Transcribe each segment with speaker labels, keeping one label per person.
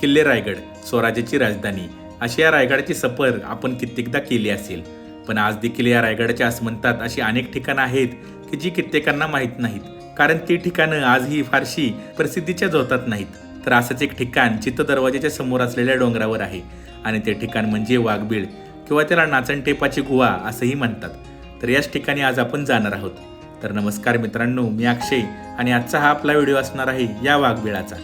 Speaker 1: किल्ले रायगड स्वराज्याची राजधानी. अशी या रायगडाची सफर आपण कित्येकदा केली असेल. पण आज देखील या रायगडाच्या आसमंतात अशी अनेक ठिकाणं आहेत की जी कित्येकांना माहीत नाहीत. कारण ती ठिकाणं आजही फारशी प्रसिद्धीच्या झोतात नाहीत. तर असंच एक ठिकाण चित्त दरवाजाच्या समोर असलेल्या डोंगरावर आहे. आणि ते ठिकाण म्हणजे वाघबीळ किंवा त्याला नाचणटेपाची गुहा असंही म्हणतात. तर याच ठिकाणी आज आपण जाणार आहोत. तर नमस्कार मित्रांनो मी अक्षय आणि आजचा हा आपला व्हिडिओ असणार आहे या वाघबिळाचा.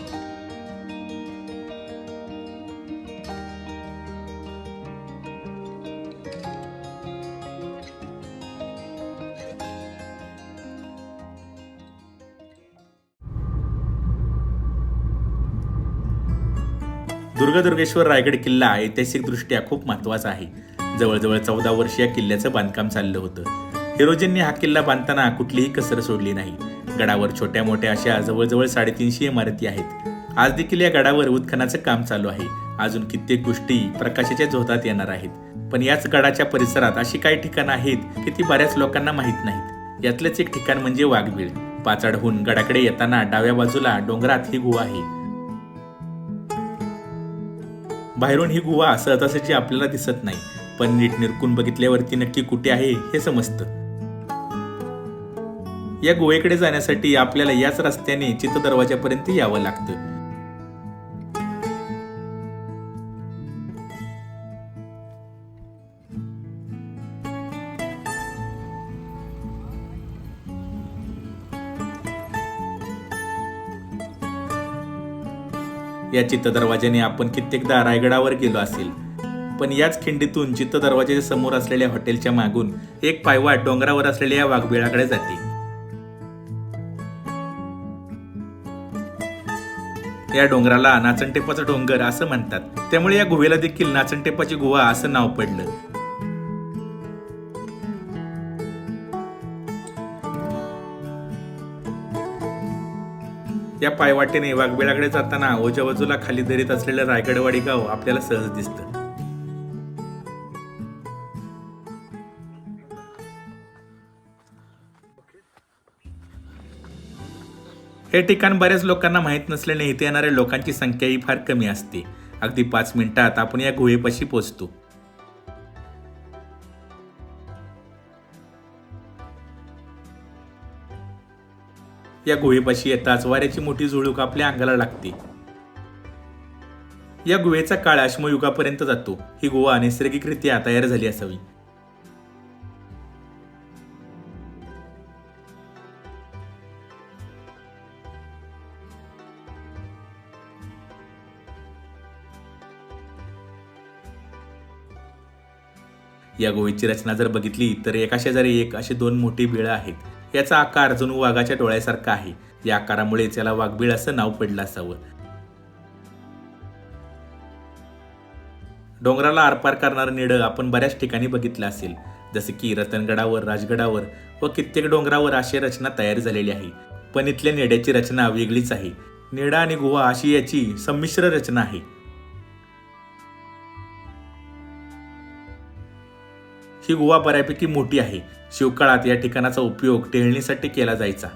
Speaker 1: दुर्गदुर्गेश्वर रायगड किल्ला ऐतिहासिकदृष्ट्या खूप महत्त्वाचा आहे. जवळजवळ चौदा वर्ष या किल्ल्याचं बांधकाम चाललं होतं. हिरोजींनी हा किल्ला बांधताना कुठलीही कसर सोडली नाही. गडावर छोट्या मोठ्या अशा जवळजवळ साडेतीनशे इमारती आहेत. आज देखील या गडावर उत्खनाचं काम चालू आहे. अजून कित्येक गोष्टी प्रकाशाच्या झोतात येणार आहेत. पण याच गडाच्या परिसरात अशी काही ठिकाणं आहेत की ती बऱ्याच लोकांना माहीत नाहीत. यातलंच एक ठिकाण म्हणजे वाघबीळ पाचाडहून गडाकडे येताना डाव्या बाजूला डोंगरात ही गुहा आहे. बाहेरून ही गुहा सहजासहजी आपल्याला दिसत नाही. पण नीट निरकून बघितल्यावरती नक्की कुठे आहे हे समजतं. या गुहेकडे जाण्यासाठी आपल्याला याच रस्त्याने चित्त दरवाजापर्यंत यावं लागतं. या चित्त दरवाज्याने आपण कित्येकदा रायगडावर गेलो असेल. पण याच खिंडीतून चित्त दरवाजाच्या समोर असलेल्या हॉटेलच्या मागून एक पायवाट डोंगरावर असलेल्या या वाघबिळाकडे जाते. या डोंगराला नाचणटेपाचा डोंगर असं म्हणतात. त्यामुळे या गुहेला देखील नाचणटेपाची गुहा असं नाव पडलं. या पायवाटेने वाघबिळाकडे जाताना ओच्या बाजूला खाली दरीत असलेलं रायगडवाडी गाव आपल्याला सहज दिसतं. हे ठिकाण बऱ्याच लोकांना माहीत नसल्याने इथे येणाऱ्या लोकांची संख्याही फार कमी असते. अगदी पाच मिनिटात आपण या गुहेपाशी पोहोचतो. या गुहेपाशी येताच वाऱ्याची मोठी झुळूक आपल्या अंगाला लागते. या गुहेचा काळ अश्मयुगापर्यंत जातो. ही गुहा नैसर्गिकरित्या तयार झाली असावी. या गुहेची रचना जर बघितली तर एका शेजारी एक असे दोन मोठी बिळं आहेत. याचा आकार जणू वाघाच्या डोळ्यासारखा आहे. या आकारामुळे याला वाघबीळ असं नाव पडलं असावं. डोंगराला आरपार करणारं निडं आपण बऱ्याच ठिकाणी बघितलं असेल. जसे की रतनगडावर राजगडावर व कित्येक डोंगरावर अशी रचना तयार झालेली आहे. पण इथल्या नेड्याची रचना वेगळीच आहे. नेडा आणि गुहा अशी याची संमिश्र रचना आहे. ही गुहा बऱ्यापैकी मोठी आहे. शिवकाळात या ठिकाणाचा उपयोग टेळणीसाठी केला जायचा.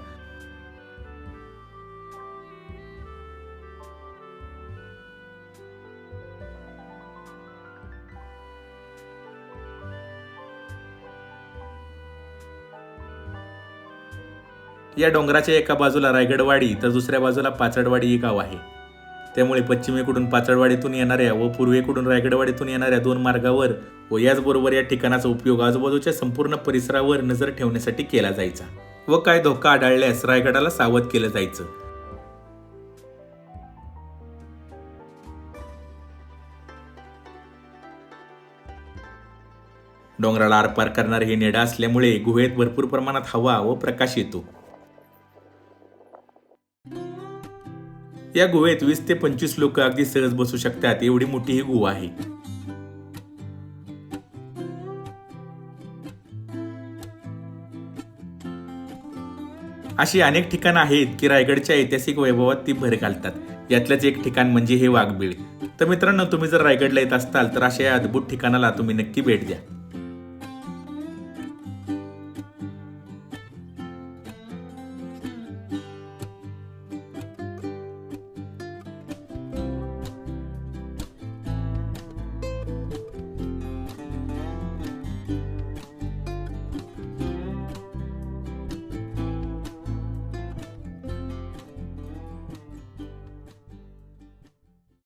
Speaker 1: या डोंगराच्या एका बाजूला रायगडवाडी तर दुसऱ्या बाजूला पाचडवाडी हे गाव आहे. त्यामुळे पश्चिमेकडून पाचडवाडीतून येणाऱ्या व पूर्वेकडून रायगडवाडीतून येणाऱ्या दोन मार्गावर व याचबरोबर या ठिकाणाचा उपयोग आजूबाजूच्या संपूर्ण परिसरावर नजर ठेवण्यासाठी केला जायचा व काय धोका आढळल्यास रायगडाला सावध केलं जायचं. डोंगराला आरपार करणारे हे नेडा असल्यामुळे गुहेत भरपूर प्रमाणात हवा व प्रकाश येतो. या गुहेत वीस ते पंचवीस लोक अगदी सहज बसू शकतात. एवढी मोठी ही गुहा आहे. अशी अनेक ठिकाणं आहेत की रायगडच्या ऐतिहासिक वैभवात ती भर घालतात. यातलंच एक ठिकाण म्हणजे हे वाघबीळ. तर मित्रांनो तुम्ही जर रायगडला येत असताल तर अशा या अद्भुत ठिकाणाला तुम्ही नक्की भेट द्या.